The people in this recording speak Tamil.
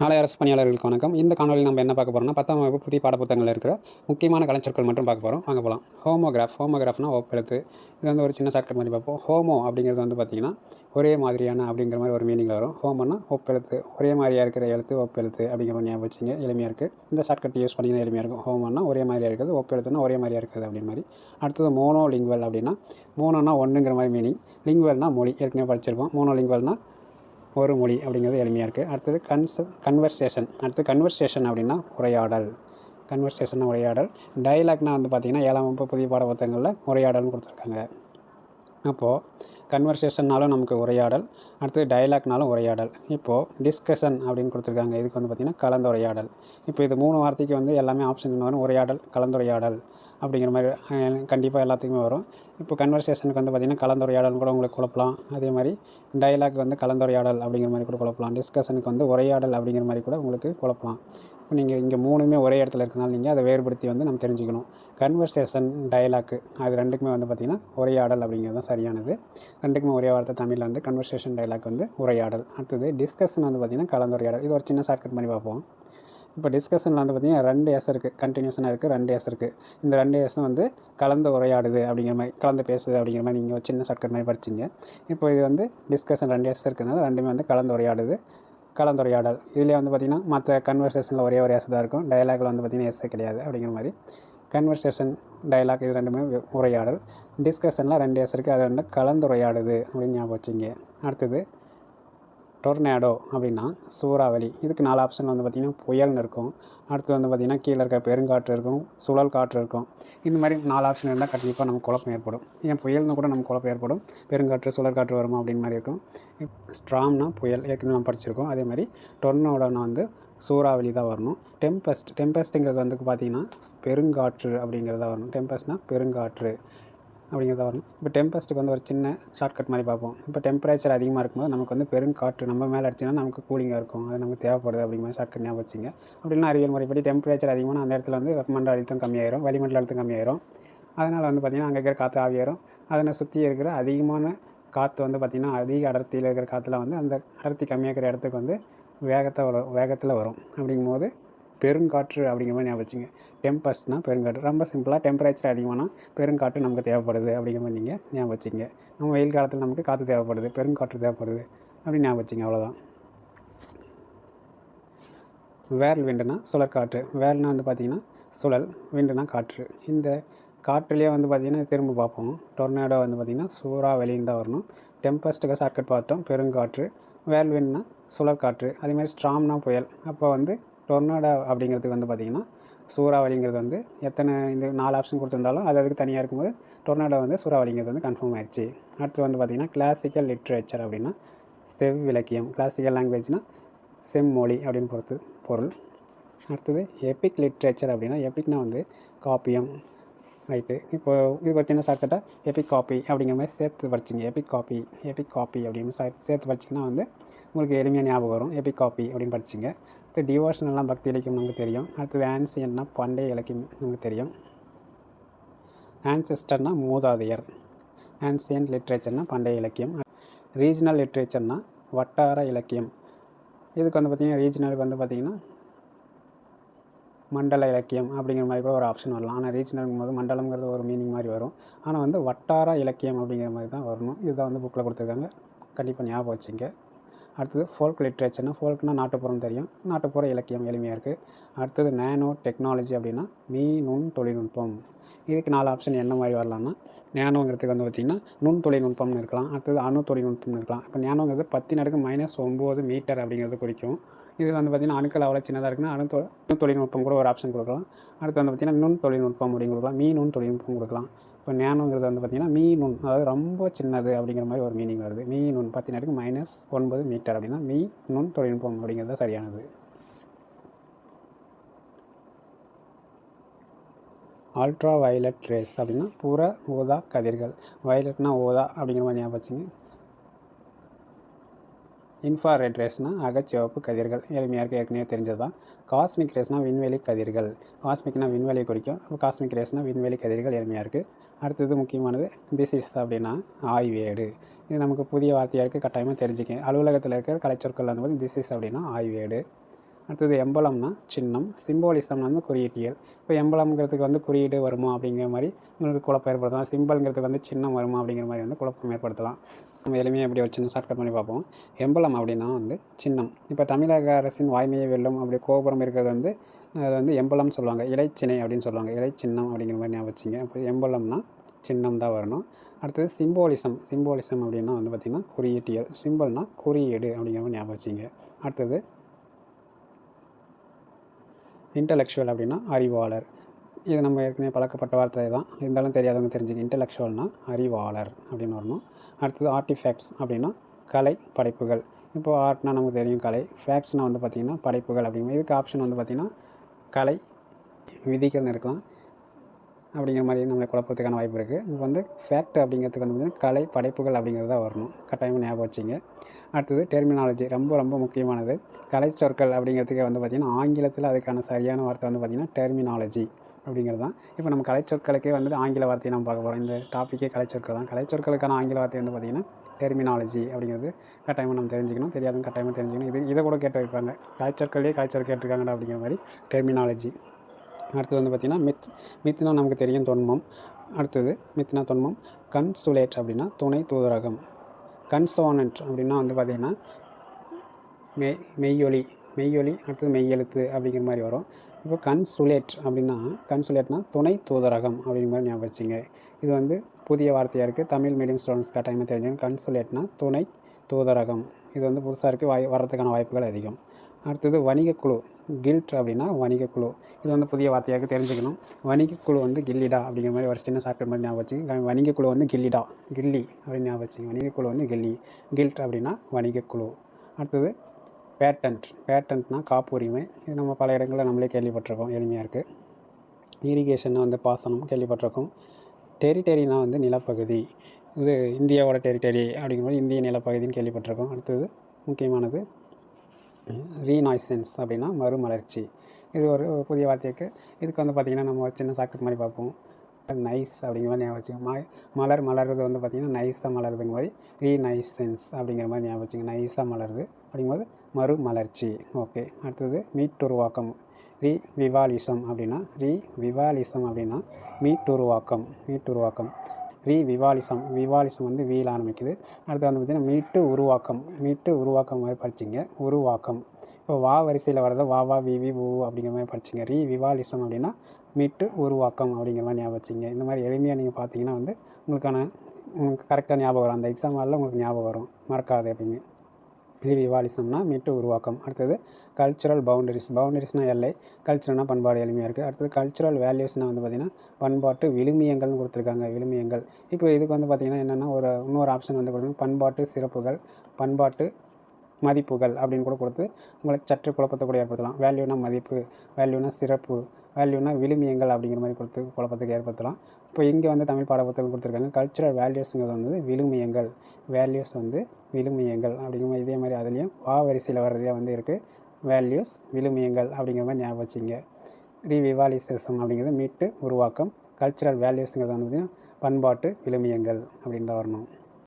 நாளை அரசு பணியாளர்களுக்கு வணக்கம். இந்த காணொலியில் நம்ம என்ன பார்க்க போகிறோம்னா பத்தாம் வகுப்பு புதிய பாடப்புத்தகங்களில் இருக்கிற முக்கியமான கலைச்சொற்கள் மட்டும் பார்க்க போகிறோம் வாங்க போகலாம் ஹோமோகிராஃப். ஹோமோகிராஃப்னா ஒப்பெழுத்து இது வந்து ஒரு சின்ன ஷார்ட்கட் மாதிரி பார்ப்போம். ஹோமோ அப்படிங்கிறது வந்து பார்த்திங்கன்னா ஒரே மாதிரியான அப்படிங்கிற மாதிரி ஒரு மீனிங் வரும். ஹோமோனா ஒப்பெழுத்து ஒரே மாதிரியாக இருக்கிற எழுத்து ஒப்பெழுத்து அப்படிங்கிற மாதிரி ஞாபகம் வச்சுங்க. எளிமையாக இருக்குது இந்த ஷார்ட்கட் யூஸ் பண்ணிங்கன்னா எளிமையாக இருக்கும். ஹோமோனா ஒரே மாதிரியாக இருக்குது ஒப்பெழுத்துனா ஒரே மாதிரியாக இருக்குது அப்படிங்கிற மாதிரி. அடுத்தது மோனோ லிங்குவல் அப்படின்னா மோனோனா ஒன்றுங்கிற மாதிரி மீனிங் லிங்குவல்னா மொழி. ஏற்கனவே படிச்சிருக்கோம் மோனோ லிங்குவல்னா ஒரு மொழி அப்படிங்கிறது எளிமையாக இருக்குது அடுத்தது கன்ஸ் கன்வர்சேஷன் அடுத்து கன்வர்சேஷன் அப்படின்னா உரையாடல். கன்வர்சேஷன் உரையாடல். டைலாக்னால் வந்து பார்த்திங்கன்னா ஏழாம் வகுப்பு புதிய பாட புத்தகங்களில் உரையாடல்னு கொடுத்துருக்காங்க. அப்போது கன்வர்சேஷன்னாலும் நமக்கு உரையாடல் அடுத்து டயலாக்னாலும் உரையாடல். இப்போது டிஸ்கஷன் அப்படின்னு கொடுத்துருக்காங்க. இதுக்கு வந்து பார்த்திங்கன்னா கலந்துரையாடல். இப்போ இது மூணு வார்த்தைக்கு வந்து எல்லாமே ஆப்ஷன் வரும். உரையாடல் கலந்துரையாடல் அப்படிங்கிற மாதிரி கண்டிப்பாக எல்லாத்துக்குமே வரும். இப்போ கன்வர்சேஷனுக்கு வந்து பார்த்திங்கன்னா கலந்துரையாடல் கூட உங்களுக்கு குழப்பலாம். அதே மாதிரி டயலாக் வந்து கலந்துரையாடல் அப்படிங்கிற மாதிரி கூட குழப்பலாம். டிஸ்கஷனுக்கு வந்து உரையாடல் அப்படிங்கிற மாதிரி கூட உங்களுக்கு குழப்பலாம். இப்போ நீங்கள் இங்கே மூணுமே ஒரே இடத்துல இருக்கனால நீங்கள் அதை வேறுபடுத்தி வந்து நம்ம தெரிஞ்சுக்கணும். கன்வர்சேஷன் டயலாக்கு அது ரெண்டுக்குமே வந்து பார்த்திங்கன்னா உரையாடல் அப்படிங்கிறது தான் சரியானது. ரெண்டுக்குமே ஒரே வார்த்தை தமிழில் வந்து கன்வர்சேஷன் டயலாக் வந்து உரையாடல். அடுத்தது டிஸ்கஷன் வந்து பார்த்திங்கன்னா கலந்துரையாடல். இது ஒரு சின்ன ஷார்ட்கட் மாதிரி பார்ப்போம். இப்போ டிஸ்கஷனில் வந்து பார்த்திங்கன்னா ரெண்டு எஸ் இருக்குது கண்டினியூஷனாக இருக்குது ரெண்டு எஸ் இருக்குது இந்த ரெண்டு எஸ் வந்து கலந்து உரையாடுது அப்படிங்கிற மாதிரி கலந்து பேசுது அப்படிங்கிற மாதிரி நீங்கள் ஒரு சின்ன ஷார்ட்கட் மாதிரி படிச்சிங்க. இப்போ இது வந்து டிஸ்கஷன் ரெண்டு எஸ் இருக்கிறதுனால ரெண்டுமே வந்து கலந்து உரையாடுது கலந்துரையாடல். இதில் வந்து பார்த்திங்கன்னா மற்ற கன்வர்சேஷனில் ஒரே ஒரு எஸ் தான் இருக்கும். டயலாகில் வந்து பார்த்திங்கன்னா எஸ்ஸே கிடையாது அப்படிங்கிற மாதிரி. கன்வர்சேஷன் டயலாக் இது ரெண்டுமே உரையாடல். டிஸ்கஷனில் ரெண்டு எஸ் இருக்குது அது ரெண்டு கலந்துரையாடுது அப்படின்னு ஞாபகம் வச்சுங்க. அடுத்தது டொர்னேடோ அப்படின்னா சூறாவளி. இதுக்கு நாலு ஆப்ஷன் வந்து பார்த்திங்கன்னா புயல்னு இருக்கும். அடுத்து வந்து பார்த்திங்கன்னா கீழே இருக்க பெருங்காற்று இருக்கும் சுழல் காற்று இருக்கும். இந்த மாதிரி நாலு ஆப்ஷன் இருந்தால் கண்டிப்பாக நமக்கு குழப்பம் ஏற்படும். ஏன் புயல்னு கூட நமக்கு குழப்பம் ஏற்படும். பெருங்காற்று சுழல் காற்று வருமா அப்படின்னு மாதிரி இருக்கும். ஸ்ட்ராங்னா புயல் ஏற்கனவே நம்ம படிச்சிருக்கோம். அதே மாதிரி டொர்னோடோனா வந்து சூறாவளி தான் வரணும். டெம்பஸ்ட் டெம்பஸ்ட்டுங்கிறது வந்து பார்த்திங்கன்னா பெருங்காற்று அப்படிங்கிறதா வரணும். டெம்பஸ்ட்னால் பெருங்காற்று அப்படிங்கிறத வரணும். இப்போ டெம்பஸ்ட்டுக்கு வந்து ஒரு சின்ன ஷார்ட்கட் மாதிரி பார்ப்போம். இப்போ டெம்பரேச்சர் அதிகமாக இருக்கும்போது நமக்கு வந்து பெருங்காற்று நம்ம மேலே அடிச்சுன்னா நமக்கு கூலிங்காக இருக்கும். அது நமக்கு தேவைப்படுது அப்படிங்கிற மாதிரி ஷார்ட்கட் ஞாபகம் வச்சுங்க. அப்படின்னா அறிவியல் முறைப்படி டெம்பரேச்சர் அதிகமான அந்த இடத்துல வந்து வெப்பமண்டல அழுத்தம் கம்மியாயிரும் வளிமண்டல அழுத்தம் கம்மியாயிரும். அதனால் வந்து பார்த்திங்கன்னா அங்கே இருக்கிற காற்று ஆவியாயிரும். அதனை சுற்றி இருக்கிற அதிகமான காற்று வந்து பார்த்திங்கன்னா அதிக அடர்த்தியில் இருக்கிற காற்றுல வந்து அந்த அடர்த்தி கம்மியாக இருக்கிற இடத்துக்கு வந்து வேகத்தை வர வேகத்தில் வரும். அப்படிங்கும் போது பெருங்காற்று அப்படிங்கிற மாதிரி ஞாபகம் வச்சுங்க. டெம்பஸ்ட்னால் பெருங்காற்று. ரொம்ப சிம்பிளாக டெம்பரேச்சர் அதிகமானால் பெருங்காற்று நமக்கு தேவைப்படுது அப்படிங்கிற மாதிரி நீங்கள் ஞாபகம் வச்சுங்க. நம்ம வெயில் காலத்தில் நமக்கு காற்று தேவைப்படுது பெருங்காற்று தேவைப்படுது அப்படின்னு ஞாபகம் வச்சுங்க அவ்வளோதான் வேல் விண்டுனா சுழற்காற்று. வேல்னால் வந்து பார்த்திங்கன்னா சுழல் விண்டுனா காற்று. இந்த காற்றுலேயே வந்து பார்த்திங்கன்னா திரும்ப பார்ப்போம். டொர்னேடோ வந்து பார்த்திங்கன்னா சூறாவளின்னு தான் வரணும். டெம்பஸ்ட்டுக்கு ஷார்ட்கட் பார்த்தோம் பெருங்காற்று. வேல் விண்டுனா சுழற்காற்று அதேமாதிரி ஸ்ட்ராம்னா புயல். அப்போ வந்து டொர்னாடோ அப்படிங்கிறதுக்கு வந்து பார்த்திங்கன்னா சூறாவளிங்கிறது வந்து எத்தனை இந்த நாலு ஆப்ஷன் கொடுத்துருந்தாலும் அது அதுக்கு தனியாக இருக்கும்போது டொர்னாடோ வந்து சூறாவளிங்கிறது வந்து கன்ஃபார்ம் ஆயிடுச்சு அடுத்து வந்து பார்த்திங்கன்னா கிளாசிக்கல் லிட்ரேச்சர் அப்படின்னா செவ் இலக்கியம் கிளாசிக்கல் லாங்குவேஜ்னால் செம்மொழி அப்படின்னு பொறுத்து பொருள். அடுத்தது எபிக் லிட்ரேச்சர் அப்படின்னா எபிக்னா வந்து காப்பியம். ரைட்டு இப்போது இது ஒரு சின்ன ஷார்ட்கட்டாக எபிக் காப்பி அப்படிங்கிற மாதிரி சேர்த்து படிச்சிங்க எபிக் காப்பி எபிக் காப்பி அப்படின்னு சேர்த்து படிச்சிங்கன்னா வந்து உங்களுக்கு எளிமையாக ஞாபகம் வரும். எபிக் காப்பி அப்படின்னு படிச்சிங்க. அடுத்து டிவோஷனெல்லாம் பக்தி இலக்கியம் நமக்கு தெரியும். அடுத்தது ஆன்சியன்னா பண்டைய இலக்கியம் நமக்கு தெரியும். ஆன்செஸ்டர்னா மூதாதையர். ஆன்சியன் லிட்ரேச்சர்னா பண்டைய இலக்கியம். ரீஜனல் லிட்ரேச்சர்னா வட்டார இலக்கியம். இதுக்கு வந்து பார்த்திங்கன்னா ரீஜனலுக்கு வந்து பார்த்திங்கன்னா மண்டல இலக்கியம் அப்படிங்கிற மாதிரி கூட ஒரு ஆப்ஷன் வரலாம். ஆனால் ரீஜனல்ங்கும் போது மண்டலங்கிறது ஒரு மீனிங் மாதிரி வரும். ஆனால் வந்து வட்டார இலக்கியம் அப்படிங்கிற மாதிரி தான் வரணும். இதுதான் வந்து புக்கில் கொடுத்துருக்காங்க. கண்டிப்பாக ஞாபகம் வச்சுங்க. அடுத்தது ஃபோல்க் லிட்ரேச்சர்னா ஃபோல்க்னால் நாட்டுப்புறம் தெரியும். நாட்டுப்புற இலக்கியம் எளிமையாக இருக்குது அடுத்தது நேனோ டெக்னாலஜி அப்படின்னா மீ நுண் தொழில்நுட்பம். இதுக்கு நாலு ஆப்ஷன் என்ன மாதிரி வரலாம்னா நேனோங்கிறதுக்கு வந்து பார்த்திங்கன்னா நுண் தொழில்நுட்பம்னு இருக்கலாம். அடுத்தது அணு தொழில்நுட்பம்னு இருக்கலாம். இப்போ நேனோங்கிறது பத்து நடுக்கு மைனஸ் ஒம்பது மீட்டர் அப்படிங்கிறது குறிக்கும். இதில் வந்து பார்த்திங்கன்னா அணுக்கள் அவ்வளோ சின்னதாக இருக்குன்னா அணு தொழில்நுட்பம் கூட ஒரு ஆப்ஷன் கொடுக்கலாம். அடுத்து வந்து பார்த்திங்கன்னா நுண் தொழில்நுட்பம் அப்படின்னு கொடுக்கலாம். மீ நுண் தொழில்நுட்பம் கொடுக்கலாம். இப்போ நேனோங்கிறது வந்து பார்த்திங்கன்னா மீ நுண் அதாவது ரொம்ப சின்னது அப்படிங்கிற மாதிரி ஒரு மீனிங் வருது. மீ நுண் இருக்குது மைனஸ் ஒன்பது மீட்டர் அப்படின்னா மீ நுண் தொழில்நுட்பம் அப்படிங்கிறது தான் சரியானது. அல்ட்ரா வயலட் ரேஸ் அப்படின்னா புற ஊதா கதிர்கள். வயலட்னா ஊதா அப்படிங்கிற மாதிரி ஞாபகம் வச்சுங்க. இன்ஃப்ராரெட் ரேஸ்னால் அகச்சிவப்பு கதிர்கள். எளிமையாக இருக்க ஏற்கனவே தெரிஞ்சது தான் காஸ்மிக் ரேஸ்னால் விண்வெளி கதிர்கள். காஸ்மிக்னால் விண்வெளி குறிக்கும். அப்போ காஸ்மிக் ரேஸ்னால் விண்வெளி கதிர்கள் எளிமையாக இருக்குது அடுத்தது முக்கியமானது திசிஸ் அப்படின்னா ஆய்வேடு. இது நமக்கு புதிய வார்த்தையாக இருக்குது கட்டாயமாக தெரிஞ்சுக்கேன் அலுவலகத்தில் இருக்கிற கலைச்சொற்கள் வந்து திசிஸ் அப்படின்னா ஆய்வேடு. அடுத்தது எம்பலம்னா சின்னம் சிம்போலிசம் வந்து குறியீட்டியல். இப்போ எம்பலம்ங்கிறதுக்கு வந்து குறியீடு வருமா அப்படிங்கிற மாதிரி உங்களுக்கு குழப்பம் ஏற்படுத்தலாம். சிம்பிள்ங்கிறதுக்கு வந்து சின்னம் வருமா அப்படிங்கிற மாதிரி வந்து குழப்பம் ஏற்படுத்தலாம். நம்ம எளிமையாக எப்படி ஒரு சின்ன ஷார்ட்கட் பண்ணி பார்ப்போம். எம்பலம் அப்படின்னா வந்து சின்னம். இப்போ தமிழக அரசின் வாய்மையை வெல்லும் அப்படி கோபுரம் இருக்கிறது வந்து அது வந்து எம்பலம் சொல்லுவாங்க. இலைச்சினை அப்படின்னு சொல்லுவாங்க. இலைச்சின்னம் அப்படிங்கிற மாதிரி ஞாபகம் வச்சுங்க. அப்போ எம்பலம்னா சின்னம் தான் வரணும். அடுத்தது சிம்போலிசம். சிம்போலிசம் அப்படின்னா வந்து பார்த்திங்கன்னா குறியீட்டியல். சிம்பிள்னா குறியீடு அப்படிங்கிற மாதிரி ஞாபகம் வச்சுங்க. அடுத்தது இன்டலெக்சுவல் அப்படின்னா அறிவாளர். இது நம்ம ஏற்கனவே பழக்கப்பட்ட வார்த்தை தான். இருந்தாலும் தெரியாதவங்க தெரிஞ்சுக்க இன்டலெக்சுவல்னால் அறிவாளர் அப்படின்னு வரணும். அடுத்தது ஆர்டிஃபேக்ட்ஸ் அப்படின்னா கலை படைப்புகள். இப்போ ஆர்ட்னா நமக்கு தெரியும் கலை. ஃபேக்ட்ஸ்னால் வந்து பார்த்திங்கன்னா படைப்புகள் அப்படிங்கிற இதுக்கு ஆப்ஷன் வந்து பார்த்திங்கன்னா கலை விதிகள்னு இருக்கலாம். அப்படிங்கிற மாதிரி நம்மளை குழப்பத்துக்கான வாய்ப்பு இருக்குது இப்போ வந்து ஃபேக்ட் அப்படிங்கிறதுக்கு வந்து பார்த்திங்கன்னா கலை படைப்புகள் அப்படிங்கிறது தான் வரணும். கட்டாயமாக ஞாபகம் வச்சிங்க. அடுத்தது டெர்மினாலஜி ரொம்ப ரொம்ப முக்கியமானது. கலை சொற்கள் அப்படிங்கிறதுக்கு வந்து பார்த்திங்கன்னா ஆங்கிலத்தில் அதுக்கான சரியான வார்த்தை வந்து பார்த்திங்கன்னா டெர்மினாலஜி அப்படிங்கிறது தான். இப்போ நம்ம கலைச்சொற்களுக்கே வந்து ஆங்கில வார்த்தையை நம்ம பார்க்க போகிறோம் இந்த டாப்பிக்கே கலைச்சொற்கள் தான். கலைச்சொற்களுக்கான ஆங்கில வார்த்தை வந்து பார்த்திங்கன்னா டெர்மினாலஜி அப்படிங்கிறது கட்டாயமாக நம்ம தெரிஞ்சுக்கணும். தெரியாதுங்க கட்டாயமாக தெரிஞ்சுக்கணும். இது இதை கூட கேட்டு வைப்பாங்க. கலைச்சொற்களே கலைச்சொல் கேட்டிருக்காங்கடா அப்படிங்கிற மாதிரி டெர்மினாலஜி அடுத்து வந்து பார்த்திங்கன்னா மித் மித்னா நமக்கு தெரியும் தொன்மம். அடுத்தது மித்னா தொன்மம். கன்சுலேட் அப்படின்னா துணை தூதரகம். கன்சோனன்ட் அப்படின்னா வந்து பார்த்திங்கன்னா மெய் மெய்யொலி மெய்யொலி அடுத்தது மெய்யெழுத்து அப்படிங்கிற மாதிரி வரும். இப்போ கன்சுலேட் அப்படின்னா கன்சுலேட்னா துணை தூதரகம் அப்படிங்கிற மாதிரி ஞாபகம் வச்சுங்க. இது வந்து புதிய வார்த்தையாக இருக்குது தமிழ் மீடியம் ஸ்டூடெண்ட்ஸ் கட்டாயமாக தெரிஞ்சுக்கணும் கன்சுலேட்னா துணை தூதரகம். இது வந்து புதுசாக இருக்குது வாய் வரதுக்கான வாய்ப்புகள் அதிகம். அடுத்தது வணிகக்குழு கில்ட் அப்படின்னா வணிகக்குழு இது வந்து புதிய வார்த்தையாக தெரிஞ்சுக்கணும். வணிகக்குழு வந்து கில்லிடா அப்படிங்கிற மாதிரி ஒரு சின்ன ஷார்ட்கட் மாதிரி ஞாபகம் வச்சுங்க வணிகக்குழு வந்து கில்லிடா. கில்லி அப்படின்னு ஞாபகம் வச்சுங்க வணிகக்குழு வந்து கில்லி. கில்ட் அப்படின்னா வணிகக்குழு அடுத்தது பேட்டன்ட் பேட்டன்ட்னா காப்புரிமை. இது நம்ம பல இடங்களில் நம்மளே கேள்விப்பட்டிருக்கோம். எளிமையாக இருக்குது இரிகேஷன்னா வந்து பாசனம் கேள்விப்பட்டிருக்கோம். டெரிட்டரினா வந்து நிலப்பகுதி. இது இந்தியாவோட டெரிட்டரி அப்படிங்கும்போது இந்திய நிலப்பகுதின்னு கேள்விப்பட்டிருக்கோம். அடுத்தது முக்கியமானது ரீநாய்சன்ஸ் அப்படின்னா மறுமலர்ச்சி. இது ஒரு புதிய வார்த்தைக்கு. இதுக்கு வந்து பார்த்திங்கன்னா நம்ம ஒரு சின்ன சாக்கெட் மாதிரி பார்ப்போம். நைஸ் அப்படிங்கிற மாதிரி ஞாபகம் வச்சுங்க ம மலர் மலர்றது வந்து பார்த்திங்கன்னா நைஸாக மலருதுங்க மாதிரி. ரீநைசென்ஸ் அப்படிங்கிற மாதிரி ஞாபகம் வச்சுங்க நைஸாக மலருது அப்படிங்கும்போது மறுமலர்ச்சி. ஓகே. அடுத்தது மீட்டுருவாக்கம். ரீ விவாலிசம் அப்படின்னா ரீ விவாலிசம் அப்படின்னா மீட்டுருவாக்கம். மீட்டுருவாக்கம். ரீ விவாலிசம் விவாலிசம் வந்து வீல் ஆரம்பிக்குது. அடுத்து வந்து பார்த்திங்கன்னா மீட்டு உருவாக்கம் மீட்டு உருவாக்கம் மாதிரி படிச்சிங்க. உருவாக்கம். இப்போ வா வரிசையில் வரத வா வா வி வி ஊ அப்படிங்கிற மாதிரி படிச்சிங்க. ரீ விவாலிசம் அப்படின்னா மீட்டு உருவாக்கம் அப்படிங்கிற மாதிரி ஞாபகம் வச்சுங்க. இந்த மாதிரி எளிமையாக நீங்கள் பார்த்தீங்கன்னா வந்து உங்களுக்கான உங்களுக்கு கரெக்டாக ஞாபகம் வரும். அந்த எக்ஸாம் ஹாலில் உங்களுக்கு ஞாபகம் வரும். மறக்காது அப்படின்னு. ரிவிவாலிசம்னா மீட்டு உருவாக்கம். அடுத்தது கல்ச்சுரல் பவுண்டரிஸ் பவுண்டரிஸ்னால் எல்லை கல்ச்சுரல்னால் பண்பாடு எளிமையாக இருக்குது அடுத்தது கல்ச்சுரல் வேல்யூஸ்னால் வந்து பார்த்திங்கன்னா பண்பாட்டு விழுமியங்கள்னு கொடுத்துருக்காங்க விழுமியங்கள். இப்போ இதுக்கு வந்து பார்த்திங்கன்னா என்னென்னா ஒரு இன்னொரு ஆப்ஷன் வந்து கொடுங்க பண்பாட்டு சிறப்புகள் பண்பாட்டு மதிப்புகள் அப்படின்னு கூட கொடுத்து உங்களுக்கு சற்று குழப்பத்தை கூட ஏற்படுத்தலாம். வேல்யூனா மதிப்பு வேல்யூனா சிறப்பு வேல்யூனா விழுமியங்கள் அப்படிங்கிற மாதிரி கொடுத்து குழப்பத்துக்கு ஏற்படுத்தலாம். இப்போ இங்கே வந்து தமிழ் பாட புத்தகம் கொடுத்துருக்காங்க. கல்ச்சுரல் வேல்யூஸுங்கிறது வந்து விழுமியங்கள். வேல்யூஸ் வந்து விழுமியங்கள் அப்படிங்கிற இதே மாதிரி அதுலேயும் வா வரிசையில் வர்றதே வந்து இருக்குது வேல்யூஸ் விழுமியங்கள் அப்படிங்கிற மாதிரி ஞாபகம் வச்சுங்க. ரீவிவாலிசேஷன் அப்படிங்கிறது மீட்டு உருவாக்கம். கல்ச்சுரல் வேல்யூஸுங்கிறது வந்து பண்பாட்டு விழுமியங்கள் அப்படின்னு தான் வரணும்.